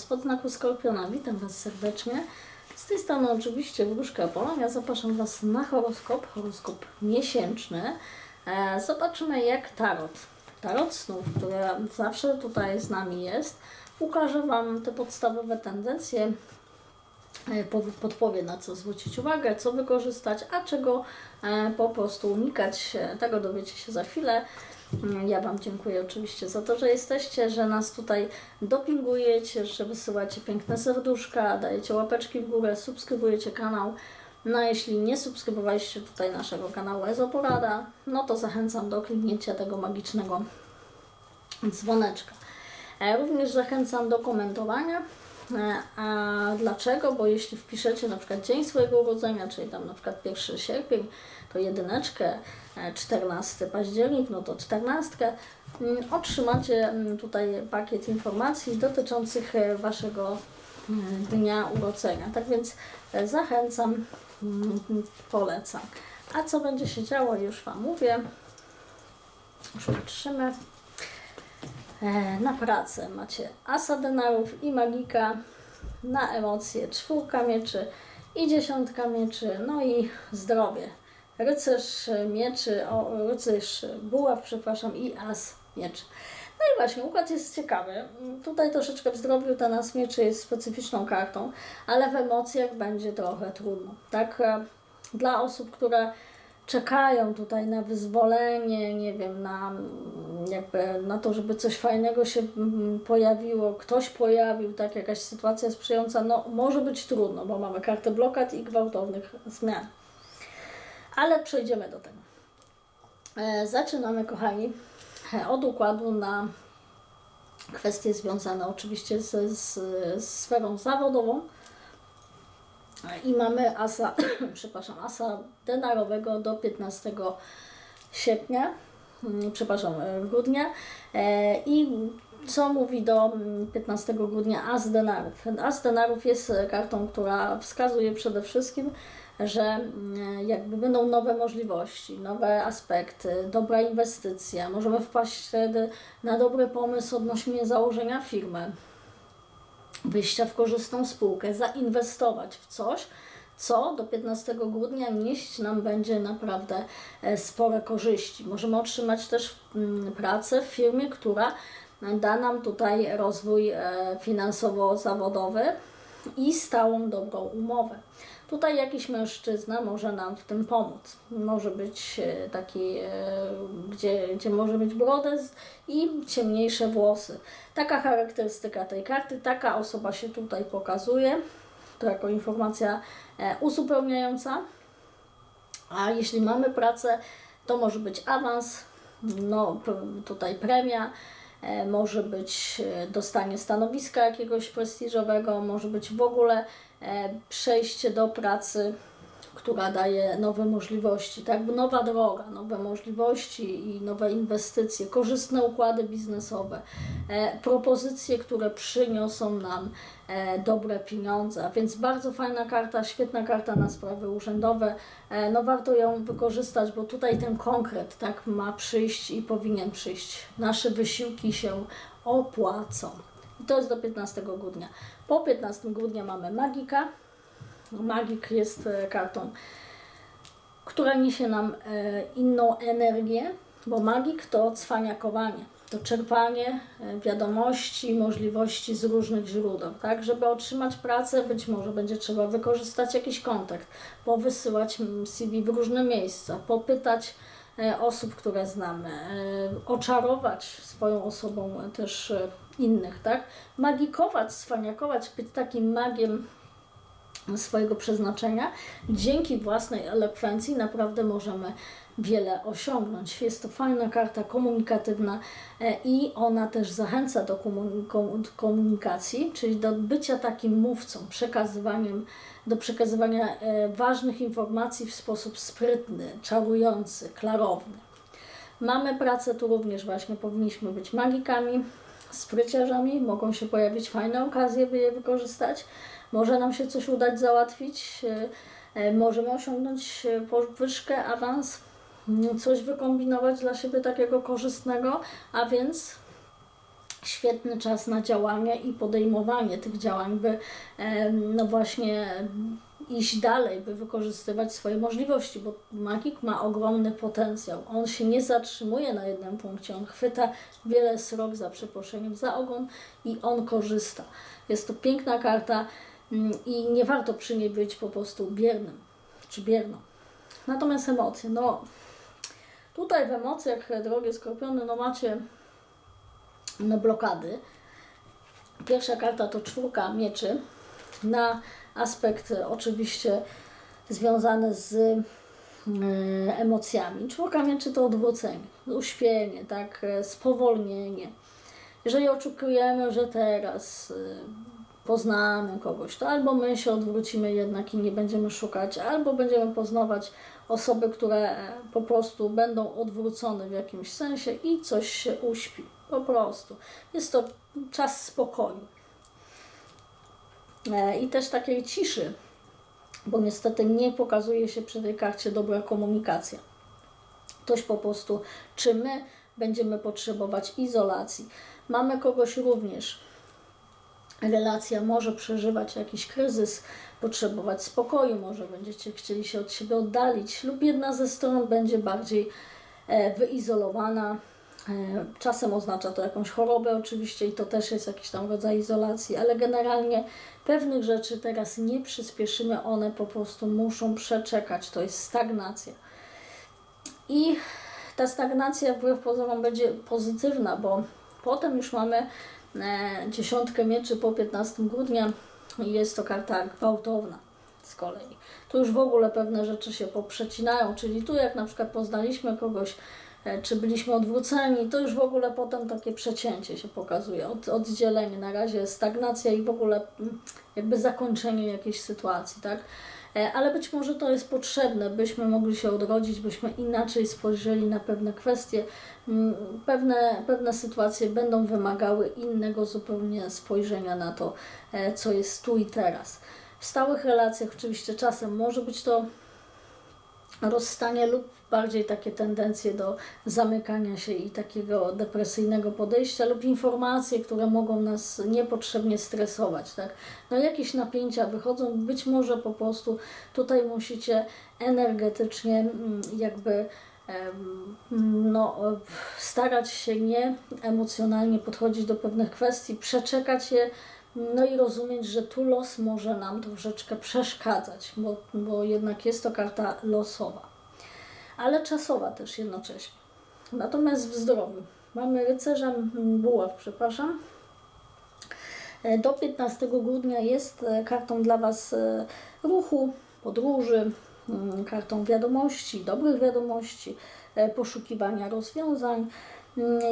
spod znaku Skorpiona. Witam Was serdecznie. Z tej strony oczywiście Wróżka Polonia. Zapraszam Was na horoskop, horoskop miesięczny. E, Zobaczymy jak Tarot, Tarot snów, który zawsze tutaj z nami jest, ukaże Wam te podstawowe tendencje, e, po- podpowie na co zwrócić uwagę, co wykorzystać, a czego e, po prostu unikać. Tego dowiecie się za chwilę. Mm, Ja Wam dziękuję oczywiście za to, że jesteście, że nas tutaj dopingujecie, że wysyłacie piękne serduszka, dajecie łapeczki w górę, subskrybujecie kanał. No a jeśli nie subskrybowaliście tutaj naszego kanału Ezoporada, no to zachęcam do kliknięcia tego magicznego dzwoneczka. E, Również zachęcam do komentowania. E, A dlaczego? Bo jeśli wpiszecie na przykład dzień swojego urodzenia, czyli tam na przykład 1 sierpień, to jedyneczkę, e, 14 październik, no to 14, mm, otrzymacie mm, tutaj pakiet informacji dotyczących e, Waszego mm, dnia urodzenia. Tak więc e, zachęcam, polecam. A co będzie się działo, już Wam mówię. Już patrzymy. E, Na pracę macie asa denarów i magika, na emocje czwórka mieczy i dziesiątka mieczy, no i zdrowie. Rycerz mieczy, o, rycerz buław, przepraszam, i as mieczy. No i właśnie, układ jest ciekawy. Tutaj troszeczkę w zdrowiu ten as mieczy jest specyficzną kartą, ale w emocjach będzie trochę trudno. Tak, e, dla osób, które czekają tutaj na wyzwolenie, nie wiem, na mm, jakby na to, żeby coś fajnego się mm, pojawiło, ktoś pojawił, tak, jakaś sytuacja sprzyjająca, no może być trudno, bo mamy kartę blokad i gwałtownych zmian. Ale przejdziemy do tego. E, zaczynamy, kochani, od układu na kwestie związane oczywiście z, z, z sferą zawodową. I mamy asa, przepraszam, asa denarowego do 15 sierpnia, mm, przepraszam, e, grudnia. E, I co mówi do mm, 15 grudnia as denarów? As denarów jest kartą, która wskazuje przede wszystkim, że mm, jakby będą nowe możliwości, nowe aspekty, dobra inwestycja. Możemy wpaść wtedy na dobry pomysł odnośnie założenia firmy wyjścia w korzystną spółkę, zainwestować w coś, co do 15 grudnia nieść nam będzie naprawdę e, spore korzyści. Możemy otrzymać też mm, pracę w firmie, która da nam tutaj rozwój e, finansowo-zawodowy i stałą dobrą umowę. Tutaj jakiś mężczyzna może nam w tym pomóc. Może być e, taki, e, gdzie, gdzie może mieć brodę z- i ciemniejsze włosy. Taka charakterystyka tej karty, taka osoba się tutaj pokazuje. To jako informacja e, uzupełniająca. A jeśli mamy pracę, to może być awans, no tutaj premia, może być dostanie stanowiska jakiegoś prestiżowego, może być w ogóle przejście do pracy, która daje nowe możliwości, tak? Nowa droga, nowe możliwości i nowe inwestycje, korzystne układy biznesowe, e, propozycje, które przyniosą nam e, dobre pieniądze. A więc bardzo fajna karta, świetna karta na sprawy urzędowe. E, no warto ją wykorzystać, bo tutaj ten konkret tak ma przyjść i powinien przyjść. Nasze wysiłki się opłacą. I to jest do 15 grudnia. Po 15 grudnia mamy magika. Magik jest e, kartą, która niesie nam e, inną energię, bo magik to cwaniakowanie, to czerpanie e, wiadomości, możliwości z różnych źródeł. Tak, żeby otrzymać pracę, być może będzie trzeba wykorzystać jakiś kontakt, powysyłać mm, CV w różne miejsca, popytać osób, które znamy, oczarować swoją osobą też innych, tak? Magikować, cwaniakować, być takim magiem swojego przeznaczenia. Dzięki własnej elokwencji naprawdę możemy wiele osiągnąć. Jest to fajna karta komunikatywna e, i ona też zachęca do komu- komu- komunikacji, czyli do bycia takim mówcą, przekazywaniem, do przekazywania e, ważnych informacji w sposób sprytny, czarujący, klarowny. Mamy pracę tu również właśnie, powinniśmy być magikami, spryciarzami, mogą się pojawić fajne okazje, by je wykorzystać. Może nam się coś udać załatwić, e, e, możemy osiągnąć e, podwyżkę, awans, mm, coś wykombinować dla siebie takiego korzystnego, a więc świetny czas na działanie i podejmowanie tych działań, by no właśnie iść dalej, by wykorzystywać swoje możliwości, bo magik ma ogromny potencjał. On się nie zatrzymuje na jednym punkcie, on chwyta wiele srok za przeproszeniem za ogon i on korzysta. Jest to piękna karta mm, i nie warto przy niej być po prostu biernym czy bierną. Natomiast emocje, no tutaj w emocjach, drogie skorpiony, no macie no, blokady. Pierwsza karta to czwórka mieczy na aspekt oczywiście związany z e, emocjami. Czwórka mieczy to odwrócenie, uśpienie, tak, e, spowolnienie. Jeżeli oczekujemy, że teraz e, poznamy kogoś, to albo my się odwrócimy jednak i nie będziemy szukać, albo będziemy poznawać osoby, które po prostu będą odwrócone w jakimś sensie i coś się uśpi. Po prostu. Jest to czas spokoju. E, I też takiej ciszy, bo niestety nie pokazuje się przy tej karcie dobra komunikacja. Ktoś po prostu, czy my będziemy potrzebować izolacji. Mamy kogoś również, relacja może przeżywać jakiś kryzys, potrzebować spokoju, może będziecie chcieli się od siebie oddalić, lub jedna ze stron będzie bardziej e, wyizolowana. E, Czasem oznacza to jakąś chorobę, oczywiście, i to też jest jakiś tam rodzaj izolacji, ale generalnie pewnych rzeczy teraz nie przyspieszymy, one po prostu muszą przeczekać. To jest stagnacja. I ta stagnacja wbrew pozorom będzie pozytywna, bo potem już mamy e, dziesiątkę mieczy po 15 grudnia i jest to karta gwałtowna z kolei. Tu już w ogóle pewne rzeczy się poprzecinają, czyli tu jak na przykład poznaliśmy kogoś, czy byliśmy odwróceni, to już w ogóle potem takie przecięcie się pokazuje, od, oddzielenie, na razie stagnacja i w ogóle mm, jakby zakończenie jakiejś sytuacji, tak? E, Ale być może to jest potrzebne, byśmy mogli się odrodzić, byśmy inaczej spojrzeli na pewne kwestie. Mm, Pewne, pewne sytuacje będą wymagały innego zupełnie spojrzenia na to, e, co jest tu i teraz. W stałych relacjach oczywiście czasem może być to rozstanie lub bardziej takie tendencje do zamykania się i takiego depresyjnego podejścia lub informacje, które mogą nas niepotrzebnie stresować, tak? No jakieś napięcia wychodzą, być może po prostu tutaj musicie energetycznie mm, jakby no, starać się nie emocjonalnie podchodzić do pewnych kwestii, przeczekać je, no i rozumieć, że tu los może nam troszeczkę przeszkadzać, bo, bo jednak jest to karta losowa, ale czasowa też jednocześnie. Natomiast w zdrowiu mamy rycerza buław, przepraszam. E, Do 15 grudnia jest e, kartą dla Was e, ruchu, podróży, mm, kartą wiadomości, dobrych wiadomości, poszukiwania rozwiązań.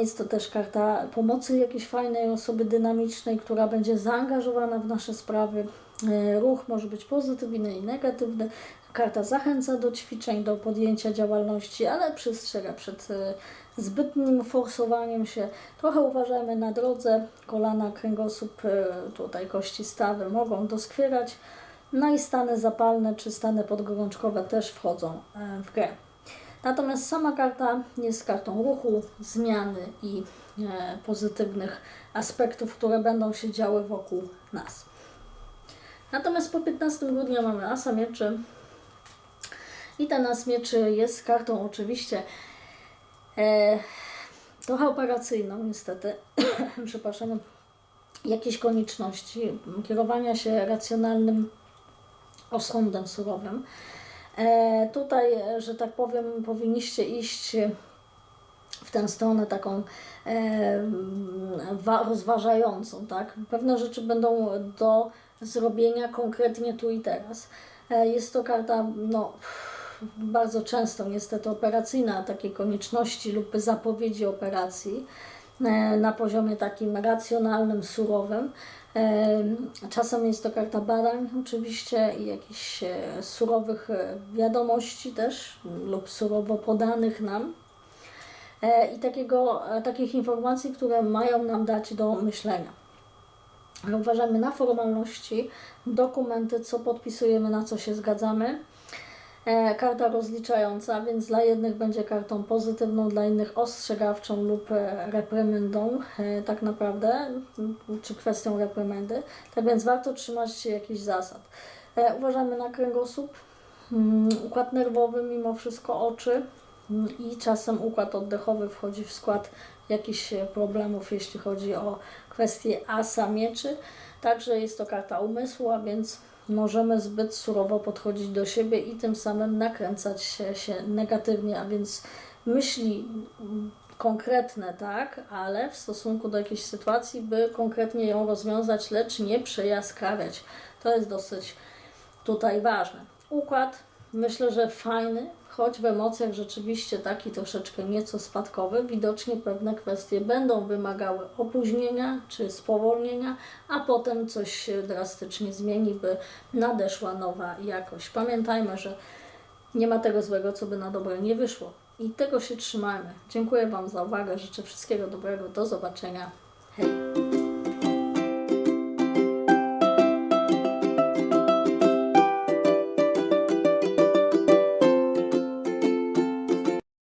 Jest to też karta pomocy jakiejś fajnej osoby dynamicznej, która będzie zaangażowana w nasze sprawy. E, Ruch może być pozytywny i negatywny. Karta zachęca do ćwiczeń, do podjęcia działalności, ale przestrzega przed e, zbytnim forsowaniem się. Trochę uważajmy na drodze. Kolana, kręgosłup, e, tutaj kości stawy mogą doskwierać. No i stany zapalne czy stany podgorączkowe też wchodzą w grę. Natomiast sama karta jest kartą ruchu, zmiany i e, pozytywnych aspektów, które będą się działy wokół nas. Natomiast po 15 grudnia mamy Asa Mieczy. I ten As Mieczy jest kartą oczywiście e, trochę operacyjną niestety. Przepraszam. Jakieś konieczności kierowania się racjonalnym osądem surowym. E, tutaj, e, że tak powiem, powinniście iść w tę stronę taką e, wa- rozważającą, tak? Pewne rzeczy będą do zrobienia konkretnie tu i teraz. Jest to karta, no, bardzo często niestety operacyjna, takiej konieczności lub zapowiedzi operacji na poziomie takim racjonalnym, surowym. E, Czasem jest to karta badań oczywiście i jakichś e, surowych e, wiadomości też lub surowo podanych nam. E, I takiego, e, takich informacji, które mają nam dać do myślenia. Uważamy na formalności, dokumenty, co podpisujemy, na co się zgadzamy. E, karta rozliczająca, więc dla jednych będzie kartą pozytywną, dla innych ostrzegawczą lub e, reprymendą, e, tak naprawdę, czy kwestią reprymendy. Tak więc warto trzymać się jakichś zasad. Uważamy na kręgosłup, mm, układ nerwowy, mimo wszystko oczy mm, i czasem układ oddechowy wchodzi w skład jakichś problemów, jeśli chodzi o kwestie asa mieczy. Także jest to karta umysłu, a więc możemy zbyt surowo podchodzić do siebie i tym samym nakręcać się, się negatywnie, a więc myśli konkretne, tak, ale w stosunku do jakiejś sytuacji, by konkretnie ją rozwiązać, lecz nie przejaskrawiać. To jest dosyć tutaj ważne. Układ myślę, że fajny, choć w emocjach rzeczywiście taki troszeczkę nieco spadkowy. Widocznie pewne kwestie będą wymagały opóźnienia czy spowolnienia, a potem coś się drastycznie zmieni, by nadeszła nowa jakość. Pamiętajmy, że nie ma tego złego, co by na dobre nie wyszło. I tego się trzymajmy. Dziękuję Wam za uwagę. Życzę wszystkiego dobrego. Do zobaczenia.